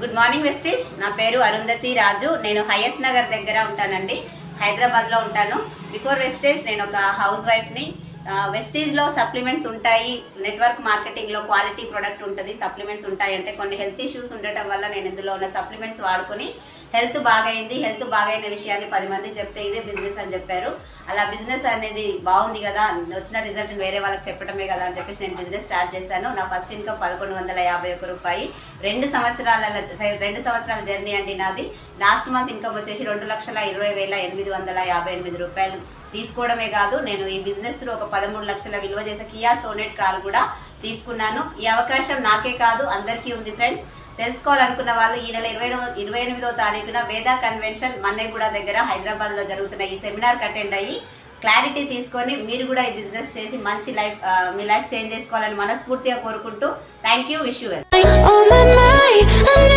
Good morning wastage నా పేరు అరుంధతి రాజు. నేను హయత్ నగర్ దగ్గర ఉంటానండి. హైదరాబాద్లో ఉంటాను. బిఫోర్ వెస్టేజ్ నేను ఒక హౌస్ వైఫ్ని. వెస్టేజ్లో సప్లిమెంట్స్ ఉంటాయి. నెట్వర్క్ మార్కెటింగ్లో క్వాలిటీ ప్రొడక్ట్ ఉంటుంది సప్లిమెంట్స్ ఉంటాయి. అంటే కొన్ని హెల్త్ ఇష్యూస్ ఉండటం వల్ల నేను ఇందులో ఉన్న సప్లిమెంట్స్ వాడుకొని హెల్త్ బాగైంది హెల్త్ బాగైన విషయాన్ని పది మంది చెప్తే ఇదే బిజినెస్ అని చెప్పారు. అలా బిజినెస్ అనేది బాగుంది కదా వచ్చిన రిజల్ట్ వేరే వాళ్ళకి చెప్పడమే కదా అని చెప్పేసి నేను బిజినెస్ స్టార్ట్ చేశాను. నా ఫస్ట్ ఇన్కమ్ పదకొండు వందల యాభై ఒక్క రూపాయి. రెండు సంవత్సరాల రెండు సంవత్సరాల జర్నీ అండి నాది. లాస్ట్ మంత్ ఇన్కమ్ వచ్చేసి రెండు లక్షల ఇరవై వేల ఎనిమిది వందల యాభై ఎనిమిది రూపాయలు. తీసుకోవడమే కాదు నేను ఈ బిజినెస్లో ఒక పదమూడు లక్షల విలువ చేసే కియా సోనెట్ కార్ కూడా తీసుకున్నాను. ఈ అవకాశం నాకే కాదు అందరికీ ఉంది ఫ్రెండ్స్. తెలుసుకోవాలనుకున్న వాళ్ళు ఈ నెల ఇరవై ఇరవై ఎనిమిదో తారీఖున వేదా కన్వెన్షన్ మన్నెగూడ దగ్గర హైదరాబాద్లో జరుగుతున్న ఈ సెమినార్ అటెండ్ అయ్యి క్లారిటీ తీసుకొని మీరు కూడా ఈ బిజినెస్ చేసి మంచి లైఫ్ మీ లైఫ్ చేంజ్ చేసుకోవాలని మనస్ఫూర్తిగా కోరుకుంటూ థ్యాంక్ యూ విష్ యూ